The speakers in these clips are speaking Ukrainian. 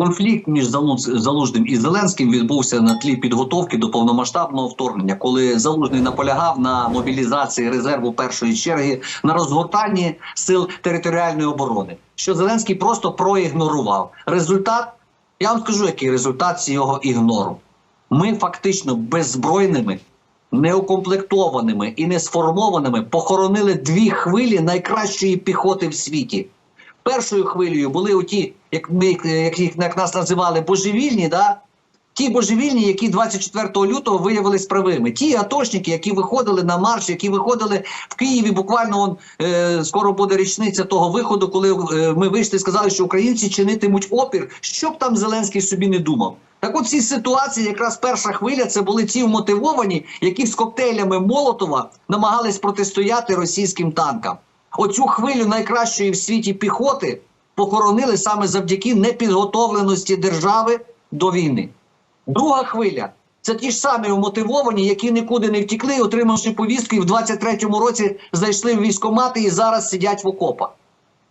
Конфлікт між Залужним і Зеленським відбувся на тлі підготовки до повномасштабного вторгнення, коли Залужний наполягав на мобілізації резерву першої черги на розгортанні сил територіальної оборони, що Зеленський просто проігнорував. Результат я вам скажу, який результат цього ігнору. Ми фактично беззбройними, неукомплектованими і не сформованими похоронили дві хвилі найкращої піхоти в світі. Першою хвилею були оті, як ми як їх як нас називали, божевільні, да? ті божевільні, які 24 лютого виявились правими. Ті атошники, які виходили на марш, які виходили в Києві. Буквально он, е, скоро буде річниця того виходу, коли е, ми вийшли і сказали, що українці чинитимуть опір, що б там Зеленський собі не думав. Так от в цій ситуації якраз перша хвиля це були ті вмотивовані, які з коктейлями Молотова намагались протистояти російським танкам. Оцю хвилю найкращої в світі піхоти похоронили саме завдяки непідготовленості держави до війни. Друга хвиля це ті ж самі умотивовані, які нікуди не втікли, отримавши повістку, і в 23-му році зайшли в військомати і зараз сидять в окопах.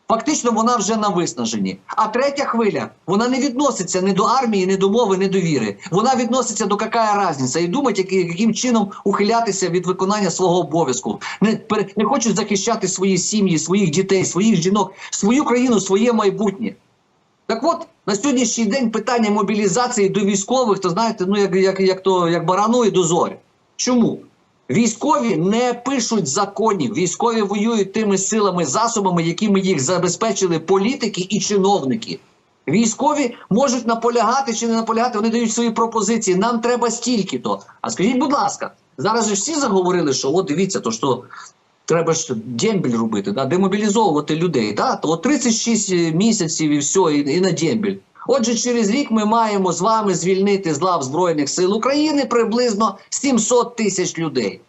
Фактично вона вже на виснаженні. А третя хвиля вона не відноситься ні до армії, ні до мови, ні до віри. Вона відноситься до яка різниця і думать, яким чином ухилятися від виконання свого обов'язку. Не, не хочуть захищати свої сім'ї, своїх дітей, своїх жінок, свою країну, своє майбутнє. Так от на сьогоднішній день питання мобілізації до військових, то знаєте, ну як, як, як то як барану і до зорі. Чому? Військові не пишуть законів, військові воюють тими силами, засобами, якими їх забезпечили політики і чиновники. Військові можуть наполягати чи не наполягати, вони дають свої пропозиції. Нам треба стільки-то. А скажіть, будь ласка, зараз же всі заговорили, що от дивіться, то що треба ж дембель робити, да? демобілізовувати людей. Да? То от 36 місяців і все, і, і на дембель. Отже, через рік ми маємо з вами звільнити з лав Збройних сил України приблизно 700 тисяч людей.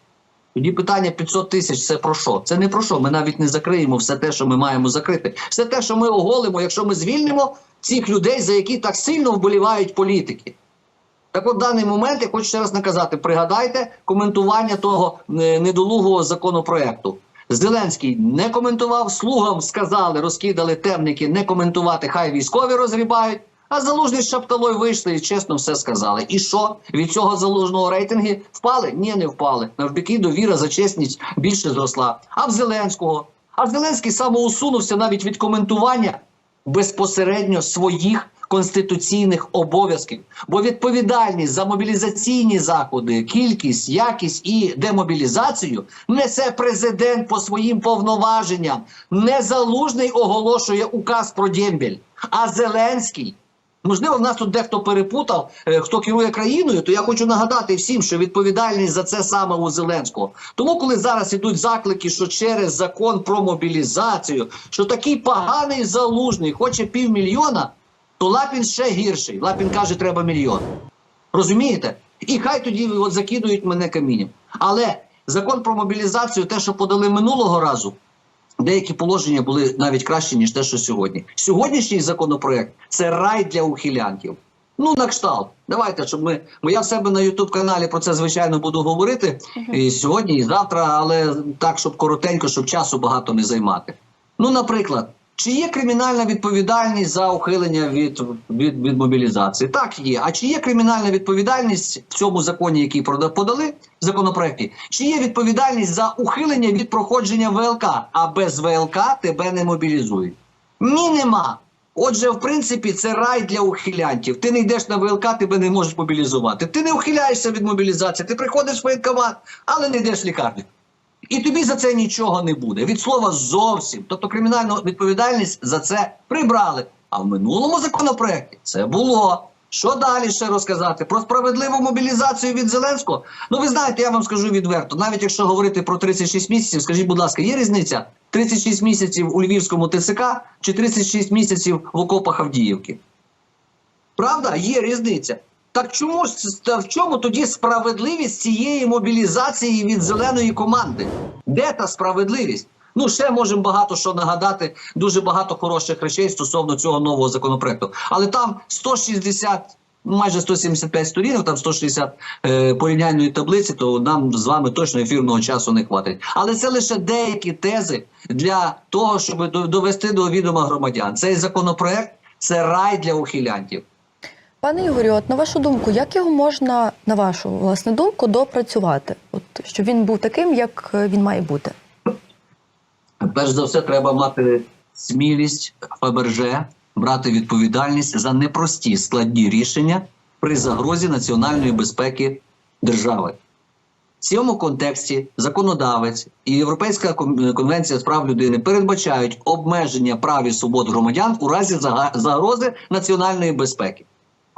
Тоді питання 500 тисяч це про що? Це не про що. Ми навіть не закриємо все те, що ми маємо закрити. Все те, що ми оголимо, якщо ми звільнимо цих людей, за які так сильно вболівають політики. Так от в даний момент я хочу ще раз наказати: пригадайте коментування того е, недолугого законопроекту. Зеленський не коментував, слугам сказали, розкидали темники не коментувати, хай військові розгрібають. А залужний з шапталою вийшли і чесно все сказали. І що? Від цього залужного рейтинги впали? Ні, не впали. Навпаки, довіра за чесність більше зросла. А в Зеленського? А Зеленський самоусунувся навіть від коментування безпосередньо своїх конституційних обов'язків. Бо відповідальність за мобілізаційні заходи, кількість, якість і демобілізацію несе президент по своїм повноваженням. Не залужний оголошує указ про дембель, а Зеленський. Можливо, в нас тут дехто перепутав, е, хто керує країною, то я хочу нагадати всім, що відповідальність за це саме у Зеленського. Тому, коли зараз ідуть заклики, що через закон про мобілізацію, що такий поганий залужний хоче півмільйона, то Лапін ще гірший. Лапін каже, треба мільйон. Розумієте? І хай тоді от закидують мене камінням. Але закон про мобілізацію, те, що подали минулого разу, деякі положення були навіть кращі, ніж те, що сьогодні. Сьогоднішній законопроект це рай для ухилянтів. Ну, на кшталт. Давайте, щоб ми. Бо я в себе на Ютуб каналі про це звичайно буду говорити і сьогодні, і завтра, але так, щоб коротенько, щоб часу багато не займати. Ну, наприклад, чи є кримінальна відповідальність за ухилення від, від, від мобілізації? Так, є. А чи є кримінальна відповідальність в цьому законі, який подали в законопроекті? Чи є відповідальність за ухилення від проходження ВЛК, а без ВЛК тебе не мобілізують? Ні, нема. Отже, в принципі, це рай для ухилянтів. Ти не йдеш на ВЛК, тебе не можуть мобілізувати. Ти не ухиляєшся від мобілізації, ти приходиш в воєнкомат, але не йдеш в лікарню. І тобі за це нічого не буде. Від слова зовсім. Тобто кримінальну відповідальність за це прибрали. А в минулому законопроекті це було. Що далі ще розказати? Про справедливу мобілізацію від Зеленського? Ну, ви знаєте, я вам скажу відверто. Навіть якщо говорити про 36 місяців, скажіть, будь ласка, є різниця 36 місяців у Львівському ТЦК чи 36 місяців в окопах Авдіївки? Правда, є різниця. Так чому ж в чому тоді справедливість цієї мобілізації від зеленої команди? Де та справедливість? Ну, ще можемо багато що нагадати, дуже багато хороших речей стосовно цього нового законопроекту. Але там 160, ну, майже 175 сторінок, там 160 е, порівняльної таблиці, то нам з вами точно ефірного часу не хватить. Але це лише деякі тези для того, щоб до- довести до відома громадян. Цей законопроект це рай для ухилянтів. Пане Ігорю, от на вашу думку, як його можна, на вашу власне думку, допрацювати? От щоб він був таким, як е, він має бути? Перш за все, треба мати смілість Фаберже, брати відповідальність за непрості складні рішення при загрозі національної безпеки держави. В цьому контексті законодавець і Європейська конвенція з прав людини передбачають обмеження прав і свобод громадян у разі загрози національної безпеки.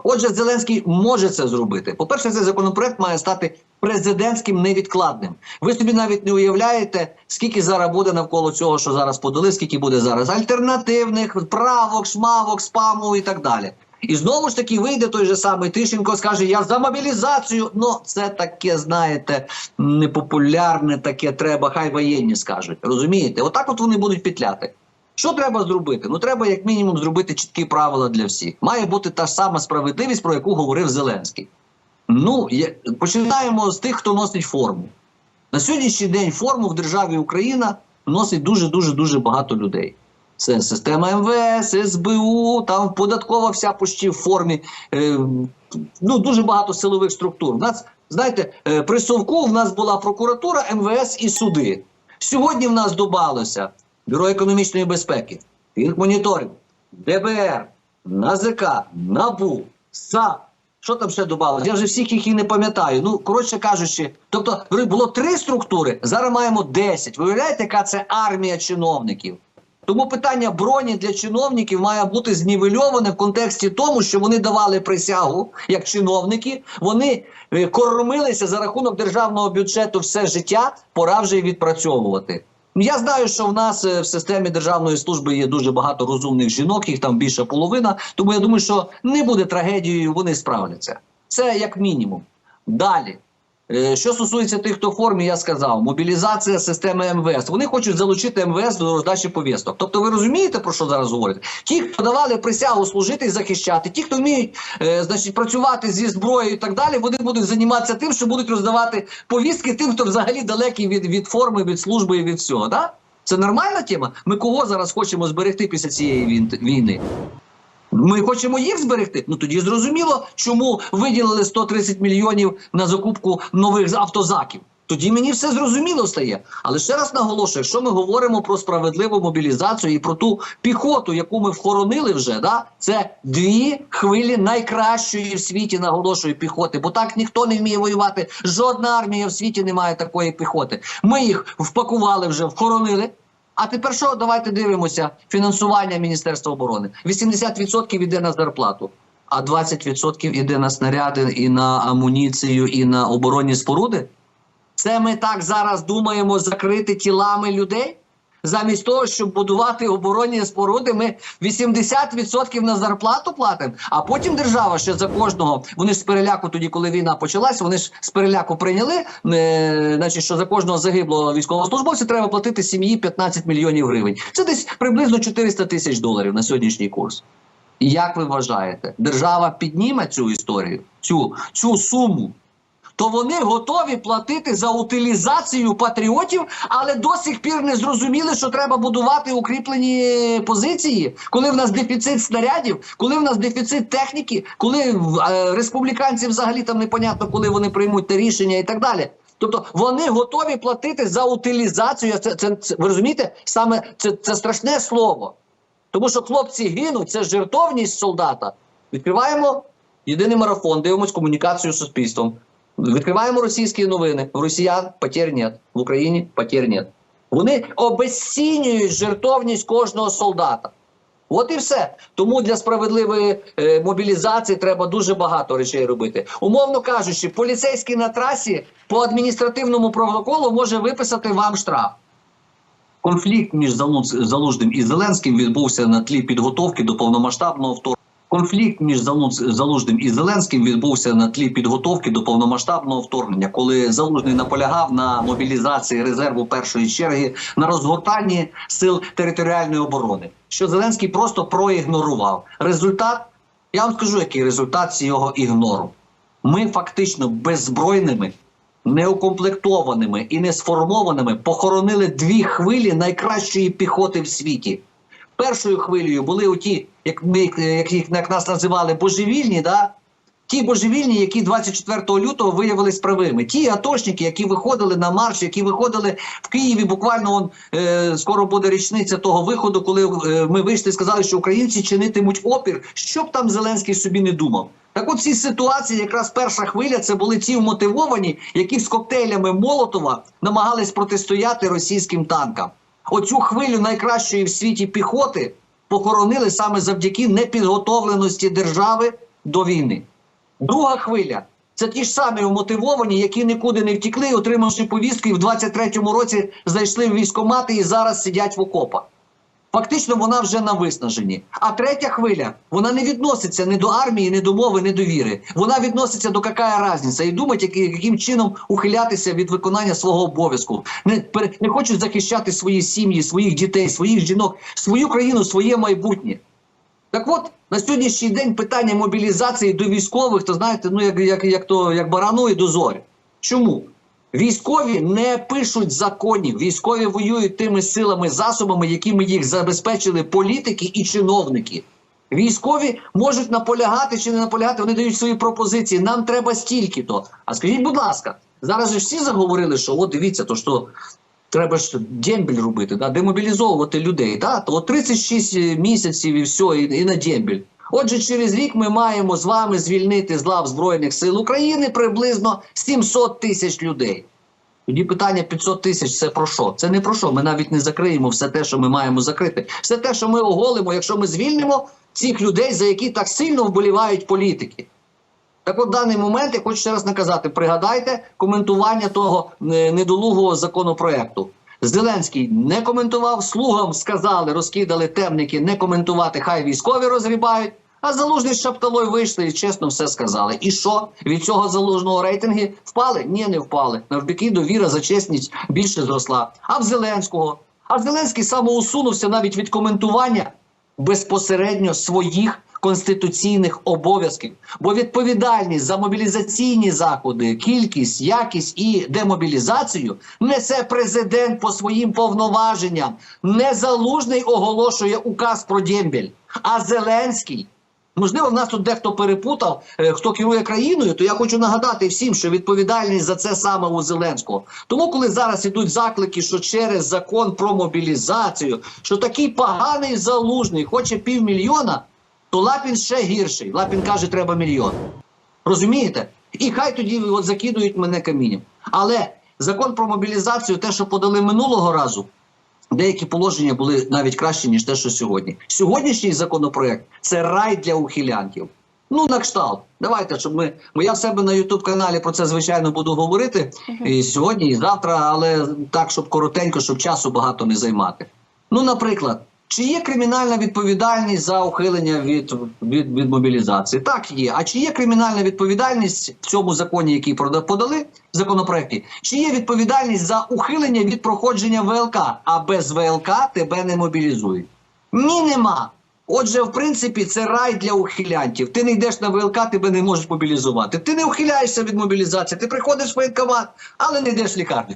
Отже, Зеленський може це зробити. По-перше, цей законопроект має стати президентським невідкладним. Ви собі навіть не уявляєте, скільки зараз буде навколо цього, що зараз подали, скільки буде зараз альтернативних правок, шмавок, спаму і так далі. І знову ж таки вийде той же самий Тищенко, скаже: Я за мобілізацію. Ну, це таке, знаєте, непопулярне, таке треба, хай воєнні скажуть. Розумієте? Отак от вони будуть петляти. Що треба зробити? Ну треба як мінімум зробити чіткі правила для всіх. Має бути та ж сама справедливість, про яку говорив Зеленський. Ну є- починаємо з тих, хто носить форму. На сьогоднішній день форму в державі Україна носить дуже дуже дуже багато людей. Це система МВС, СБУ, там податкова вся почти в формі. Е, ну дуже багато силових структур. У нас, знаєте, е, при Совку в нас була прокуратура, МВС і суди. Сьогодні в нас додалося Бюро економічної безпеки, Фінмоніторинг, ДБР, НАЗК, НАБУ, САП. Що там ще додалося? Я вже всіх їх і не пам'ятаю. Ну, коротше кажучи, тобто було три структури, зараз маємо 10. Ви уявляєте, яка це армія чиновників? Тому питання броні для чиновників має бути знівельоване в контексті тому, що вони давали присягу як чиновники, вони е, кормилися за рахунок державного бюджету все життя, пора вже відпрацьовувати. Ну, Я знаю, що в нас е, в системі державної служби є дуже багато розумних жінок, їх там більше половина. Тому я думаю, що не буде трагедією, вони справляться. Це як мінімум. Далі. Е, Що стосується тих, хто в формі, я сказав, мобілізація системи МВС. Вони хочуть залучити МВС до роздачі повісток. Тобто, ви розумієте, про що зараз говорять? Ті, хто давали присягу служити і захищати, ті, хто вміють е, значить, працювати зі зброєю і так далі, вони будуть займатися тим, що будуть роздавати повістки тим, хто взагалі далекий від, від форми, від служби і від всього. Да? Це нормальна тема? Ми кого зараз хочемо зберегти після цієї війни? Ми хочемо їх зберегти. Ну тоді зрозуміло, чому виділили 130 мільйонів на закупку нових автозаків. Тоді мені все зрозуміло стає. Але ще раз наголошую, якщо ми говоримо про справедливу мобілізацію і про ту піхоту, яку ми вхоронили вже, да, це дві хвилі найкращої в світі, наголошую, піхоти. Бо так ніхто не вміє воювати. Жодна армія в світі не має такої піхоти. Ми їх впакували вже, вхоронили. А тепер що? Давайте дивимося. Фінансування Міністерства оборони. 80% йде на зарплату, а 20% йде на снаряди і на амуніцію, і на оборонні споруди. Це ми так зараз думаємо закрити тілами людей. Замість того, щоб будувати оборонні споруди, ми 80% на зарплату платимо, а потім держава ще за кожного. Вони ж з переляку, тоді, коли війна почалась, вони ж з переляку прийняли, е, значить, що за кожного загиблого військовослужбовця треба платити сім'ї 15 мільйонів гривень. Це десь приблизно 400 тисяч доларів на сьогоднішній курс. Як ви вважаєте, держава підніме цю історію, цю, цю суму? То вони готові платити за утилізацію патріотів, але до сих пір не зрозуміли, що треба будувати укріплені позиції, коли в нас дефіцит снарядів, коли в нас дефіцит техніки, коли е, республіканці взагалі там непонятно, коли вони приймуть те рішення і так далі. Тобто вони готові платити за утилізацію. Це, це, це ви розумієте? Саме це, це страшне слово. Тому що хлопці гинуть, це жертовність солдата. Відкриваємо єдиний марафон, дивимось комунікацію з суспільством. Відкриваємо російські новини. В росіян потерь нет, в Україні потерь нет. Вони обесцінюють жертовність кожного солдата. От і все. Тому для справедливої е, мобілізації треба дуже багато речей робити. Умовно кажучи, поліцейський на трасі по адміністративному протоколу може виписати вам штраф. Конфлікт між Залужним і Зеленським відбувся на тлі підготовки до повномасштабного вторгнення. Конфлікт між Залужним і Зеленським відбувся на тлі підготовки до повномасштабного вторгнення, коли Залужний наполягав на мобілізації резерву першої черги на розгортанні сил територіальної оборони, що Зеленський просто проігнорував. Результат я вам скажу, який результат цього ігнору. Ми фактично беззбройними, неукомплектованими і не сформованими похоронили дві хвилі найкращої піхоти в світі. Першою хвилею були оті, як ми як, як нас називали, божевільні, да? ті божевільні, які 24 лютого виявились правими. Ті атошники, які виходили на марш, які виходили в Києві. Буквально он, е, скоро буде річниця того виходу, коли е, ми вийшли і сказали, що українці чинитимуть опір, що б там Зеленський собі не думав. Так от в цій ситуації якраз перша хвиля це були ті вмотивовані, які з коктейлями Молотова намагались протистояти російським танкам. Оцю хвилю найкращої в світі піхоти похоронили саме завдяки непідготовленості держави до війни. Друга хвиля це ті ж самі вмотивовані, які нікуди не втікли, отримавши повістку, і в 23-му році зайшли в військомати і зараз сидять в окопах. Фактично, вона вже на виснаженні. А третя хвиля вона не відноситься ні до армії, ні до мови, ні до віри. Вона відноситься до яка різниця і думать, яким чином ухилятися від виконання свого обов'язку. Не, не хочуть захищати свої сім'ї, своїх дітей, своїх жінок, свою країну, своє майбутнє. Так от на сьогоднішній день питання мобілізації до військових, то знаєте, ну як, як, як то як барану і до зорі. Чому? Військові не пишуть законів, військові воюють тими силами, засобами, якими їх забезпечили політики і чиновники. Військові можуть наполягати чи не наполягати, вони дають свої пропозиції. Нам треба стільки-то. А скажіть, будь ласка, зараз же всі заговорили, що от дивіться, то що треба ж дембель робити, да? демобілізовувати людей. Да? То от 36 місяців і все, і, і на дембель. Отже, через рік ми маємо з вами звільнити з лав Збройних сил України приблизно 700 тисяч людей. Тоді питання 500 тисяч це про що? Це не про що. Ми навіть не закриємо все те, що ми маємо закрити. Все те, що ми оголимо, якщо ми звільнимо цих людей, за які так сильно вболівають політики. Так от в даний момент я хочу ще раз наказати: пригадайте коментування того е, недолугого законопроекту. Зеленський не коментував, слугам сказали, розкидали темники не коментувати, хай військові розгрібають. А залужний з шапталою вийшли і чесно все сказали. І що? Від цього залужного рейтинги впали? Ні, не впали. Навпаки, довіра за чесність більше зросла. А в Зеленського? А Зеленський самоусунувся навіть від коментування безпосередньо своїх конституційних обов'язків. Бо відповідальність за мобілізаційні заходи, кількість, якість і демобілізацію несе президент по своїм повноваженням. Не залужний оголошує указ про дембель, а Зеленський. Можливо, в нас тут дехто перепутав, е, хто керує країною, то я хочу нагадати всім, що відповідальність за це саме у Зеленського. Тому, коли зараз ідуть заклики, що через закон про мобілізацію, що такий поганий залужний хоче півмільйона, то Лапін ще гірший. Лапін каже, треба мільйон. Розумієте? І хай тоді от закидують мене камінням. Але закон про мобілізацію, те, що подали минулого разу, деякі положення були навіть кращі, ніж те, що сьогодні. Сьогоднішній законопроект це рай для ухилянтів. Ну, на кшталт. Давайте, щоб ми. Бо я в себе на Ютуб каналі про це звичайно буду говорити і сьогодні, і завтра, але так, щоб коротенько, щоб часу багато не займати. Ну, наприклад, чи є кримінальна відповідальність за ухилення від, від, від мобілізації? Так, є. А чи є кримінальна відповідальність в цьому законі, який подали в законопроекті? Чи є відповідальність за ухилення від проходження ВЛК, а без ВЛК тебе не мобілізують? Ні, нема. Отже, в принципі, це рай для ухилянтів. Ти не йдеш на ВЛК, тебе не можуть мобілізувати. Ти не ухиляєшся від мобілізації, ти приходиш в воєнкомат, але не йдеш в лікарню.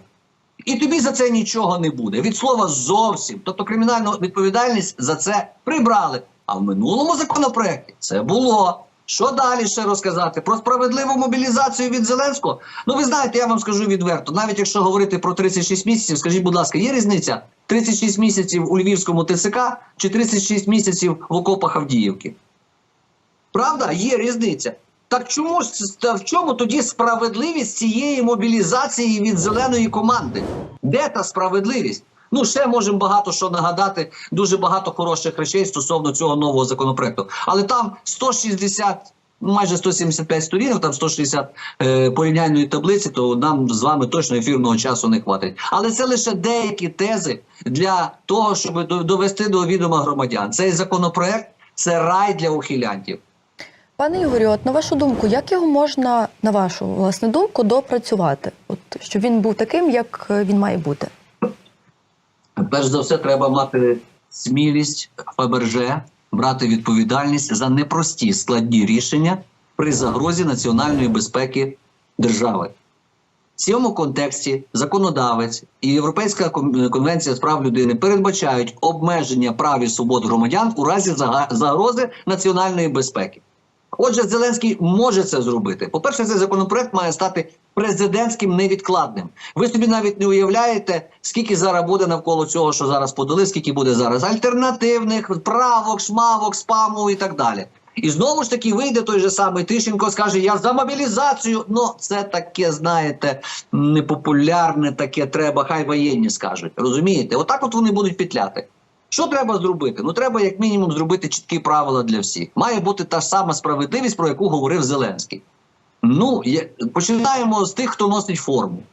І тобі за це нічого не буде. Від слова зовсім. Тобто кримінальну відповідальність за це прибрали. А в минулому законопроекті це було. Що далі ще розказати? Про справедливу мобілізацію від Зеленського? Ну, ви знаєте, я вам скажу відверто. Навіть якщо говорити про 36 місяців, скажіть, будь ласка, є різниця 36 місяців у Львівському ТЦК чи 36 місяців в окопах Авдіївки? Правда, є різниця. Так чому ж в чому тоді справедливість цієї мобілізації від зеленої команди? Де та справедливість? Ну, ще можемо багато що нагадати, дуже багато хороших речей стосовно цього нового законопроекту. Але там 160, ну, майже 175 сторінок, там 160 е, порівняльної таблиці, то нам з вами точно ефірного часу не хватить. Але це лише деякі тези для того, щоб до- довести до відома громадян. Цей законопроект це рай для ухилянтів. Пане Ігорю, от на вашу думку, як його можна, на вашу власне думку, допрацювати? От щоб він був таким, як е, він має бути? Перш за все, треба мати смілість Фаберже брати відповідальність за непрості складні рішення при загрозі національної безпеки держави. В цьому контексті законодавець і Європейська конвенція з прав людини передбачають обмеження прав і свобод громадян у разі загрози національної безпеки. Отже, Зеленський може це зробити. По-перше, цей законопроект має стати президентським невідкладним. Ви собі навіть не уявляєте, скільки зараз буде навколо цього, що зараз подали, скільки буде зараз альтернативних правок, шмавок, спаму і так далі. І знову ж таки вийде той же самий Тищенко, скаже: Я за мобілізацію. Ну, це таке, знаєте, непопулярне, таке треба, хай воєнні скажуть. Розумієте? Отак от вони будуть петляти. Що треба зробити? Ну треба як мінімум зробити чіткі правила для всіх. Має бути та сама справедливість, про яку говорив Зеленський. Ну, є, починаємо з тих, хто носить форму.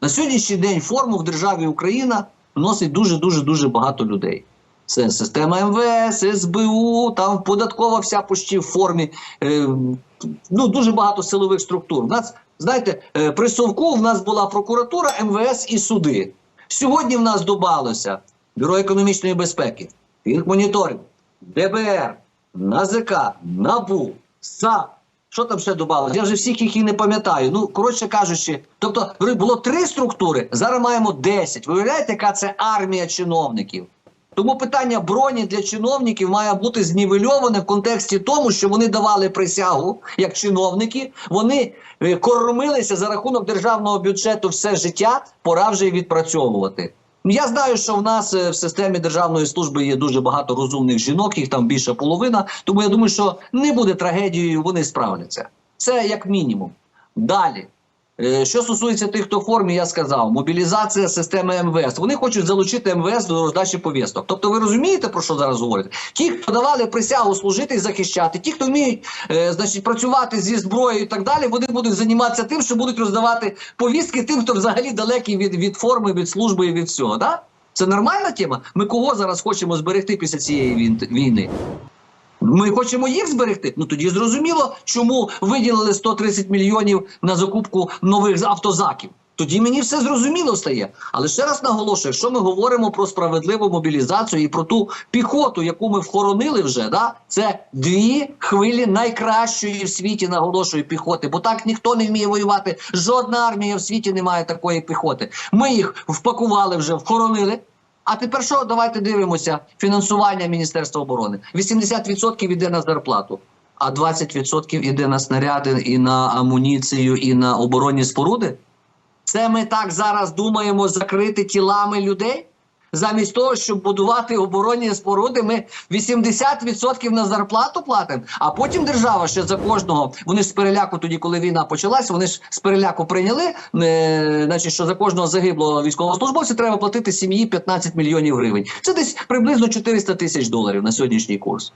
На сьогоднішній день форму в державі Україна носить дуже дуже дуже багато людей. Це система МВС, СБУ, там податкова вся почти в формі. Е, ну, дуже багато силових структур. У нас, знаєте, е, при Совку в нас була прокуратура, МВС і суди. Сьогодні в нас додалося Бюро економічної безпеки, Фінмоніторинг, ДБР, НАЗК, НАБУ, САП. Що там ще додалося? Я вже всіх їх і не пам'ятаю. Ну, коротше кажучи, тобто було три структури, зараз маємо 10. Ви уявляєте, яка це армія чиновників? Тому питання броні для чиновників має бути знівельоване в контексті тому, що вони давали присягу як чиновники, вони е, кормилися за рахунок державного бюджету все життя, пора вже відпрацьовувати. Ну, Я знаю, що в нас е, в системі державної служби є дуже багато розумних жінок, їх там більше половина. Тому я думаю, що не буде трагедією, вони справляться. Це як мінімум. Далі. Е, Що стосується тих, хто в формі, я сказав, мобілізація системи МВС. Вони хочуть залучити МВС до роздачі повісток. Тобто, ви розумієте, про що зараз говорите? Ті, хто давали присягу служити і захищати, ті, хто вміють е, значить, працювати зі зброєю і так далі, вони будуть займатися тим, що будуть роздавати повістки тим, хто взагалі далекий від, від форми, від служби і від всього. Да? Це нормальна тема? Ми кого зараз хочемо зберегти після цієї війни? Ми хочемо їх зберегти. Ну тоді зрозуміло, чому виділили 130 мільйонів на закупку нових автозаків. Тоді мені все зрозуміло стає. Але ще раз наголошую, якщо ми говоримо про справедливу мобілізацію і про ту піхоту, яку ми вхоронили вже, да, це дві хвилі найкращої в світі, наголошую, піхоти. Бо так ніхто не вміє воювати. Жодна армія в світі не має такої піхоти. Ми їх впакували вже, вхоронили. А тепер що? Давайте дивимося. Фінансування Міністерства оборони. 80% йде на зарплату, а 20% йде на снаряди і на амуніцію, і на оборонні споруди. Це ми так зараз думаємо закрити тілами людей. Замість того, щоб будувати оборонні споруди, ми 80% на зарплату платимо, а потім держава ще за кожного. Вони ж з переляку, тоді, коли війна почалась, вони ж з переляку прийняли, е, значить, що за кожного загиблого військовослужбовця треба платити сім'ї 15 мільйонів гривень. Це десь приблизно 400 тисяч доларів на сьогоднішній курс.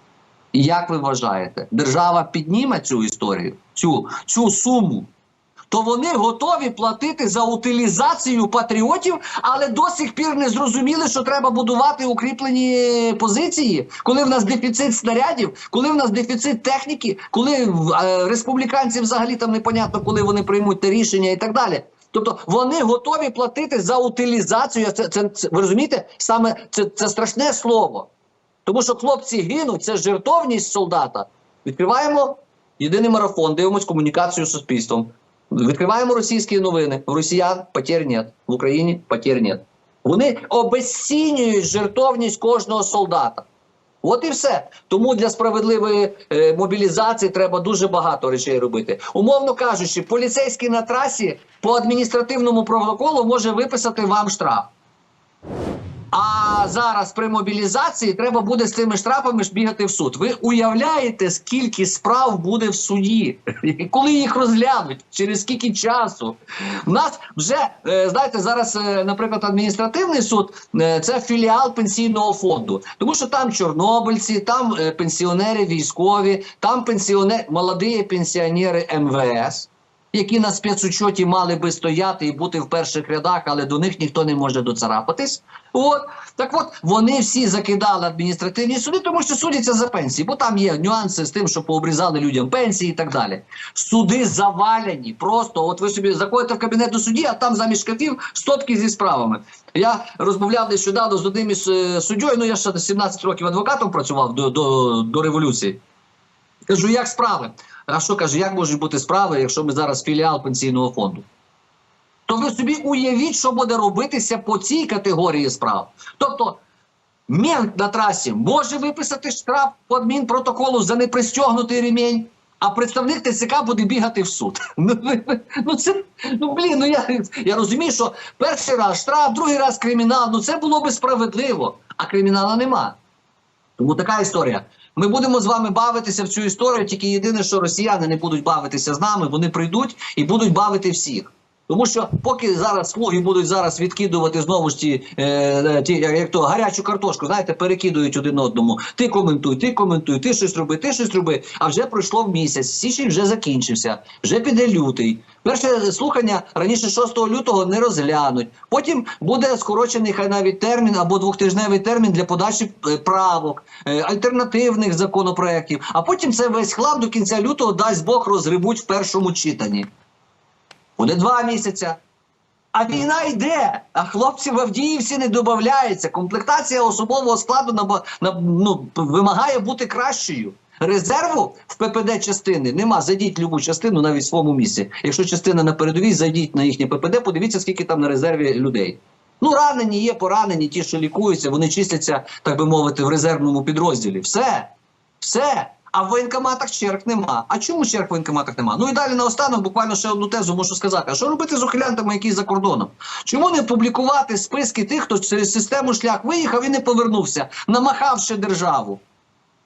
Як ви вважаєте, держава підніме цю історію, цю, цю суму? То вони готові платити за утилізацію патріотів, але до сих пір не зрозуміли, що треба будувати укріплені позиції, коли в нас дефіцит снарядів, коли в нас дефіцит техніки, коли е, республіканці взагалі там непонятно, коли вони приймуть те рішення і так далі. Тобто вони готові платити за утилізацію. Це, це, це ви розумієте? Саме це, це страшне слово. Тому що хлопці гинуть, це жертовність солдата. Відкриваємо єдиний марафон, дивимось комунікацію з суспільством. Відкриваємо російські новини. В росіян потерь нет, в Україні потерь нет. Вони обесцінюють жертовність кожного солдата. От і все. Тому для справедливої е, мобілізації треба дуже багато речей робити. Умовно кажучи, поліцейський на трасі по адміністративному протоколу може виписати вам штраф. А зараз при мобілізації треба буде з цими штрафами бігати в суд. Ви уявляєте, скільки справ буде в суді, коли їх розглянуть, через скільки часу? У нас вже е, знаєте, зараз, е, наприклад, адміністративний суд е, це філіал пенсійного фонду, тому що там чорнобильці, там пенсіонери військові, там пенсіонери, молоді пенсіонери МВС які на спецучоті мали би стояти і бути в перших рядах, але до них ніхто не може доцарапатись. От так, от вони всі закидали адміністративні суди, тому що судяться за пенсії, бо там є нюанси з тим, що пообрізали людям пенсії і так далі. Суди завалені. Просто от ви собі заходите в кабінет до судді, а там замість шкафів стопки зі справами. Я розмовляв нещодавно з одним із е, суддєю, Ну я ще 17 років адвокатом працював до, до, до революції. Кажу, як справи? А що каже, як можуть бути справи, якщо ми зараз філіал пенсійного фонду? То ви собі уявіть, що буде робитися по цій категорії справ. Тобто, мент на трасі може виписати штраф по адмінпротоколу за непристягнутий ремінь, а представник ТЦК буде бігати в суд. Ну, ну це ну блін, ну я, я розумію, що перший раз штраф, другий раз кримінал. Ну це було би справедливо, а кримінала нема. Тому така історія. Ми будемо з вами бавитися в цю історію. Тільки єдине, що росіяни не будуть бавитися з нами, вони прийдуть і будуть бавити всіх. Тому що поки зараз слуги будуть зараз відкидувати знову ж ті, е, ті як то гарячу картошку, знаєте, перекидують один одному. Ти коментуй, ти коментуй, ти щось роби, ти щось роби. А вже пройшло місяць. Січень вже закінчився, вже піде лютий. Перше слухання раніше 6 лютого не розглянуть. Потім буде скорочений хай навіть термін або двохтижневий термін для подачі е, правок, е, альтернативних законопроєктів. А потім це весь хлам до кінця лютого дасть Бог розгребуть в першому читанні. Буде два місяця. А війна йде, а хлопці в Авдіївці не додається. Комплектація особового складу на, на, ну, вимагає бути кращою. Резерву в ППД частини нема. Зайдіть любу частину навіть в своєму місці. Якщо частина на передовій, зайдіть на їхнє ППД, подивіться, скільки там на резерві людей. Ну, ранені є, поранені, ті, що лікуються, вони числяться, так би мовити, в резервному підрозділі. Все. Все. А в воєнкоматах черг нема. А чому черг в воєнкоматах нема? Ну і далі наостанок буквально ще одну тезу можу сказати. А що робити з ухилянтами, які за кордоном? Чому не публікувати списки тих, хто через систему шлях виїхав і не повернувся, намахавши державу?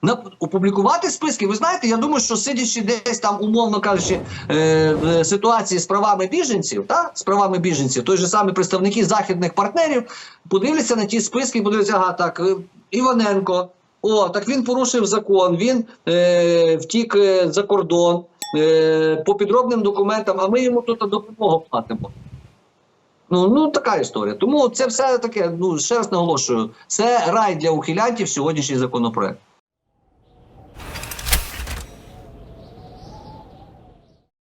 На опублікувати списки, ви знаєте, я думаю, що сидячи десь там, умовно кажучи, е, в ситуації з правами біженців, та з правами біженців, той же самі представники західних партнерів подивляться на ті списки і подивляться, ага, так, е, Іваненко, о, так він порушив закон, він е, втік е, за кордон е, по підробним документам, а ми йому тут допомогу платимо. Ну, ну така історія. Тому це все таке, ну ще раз наголошую, це рай для ухилянтів сьогоднішній законопроект.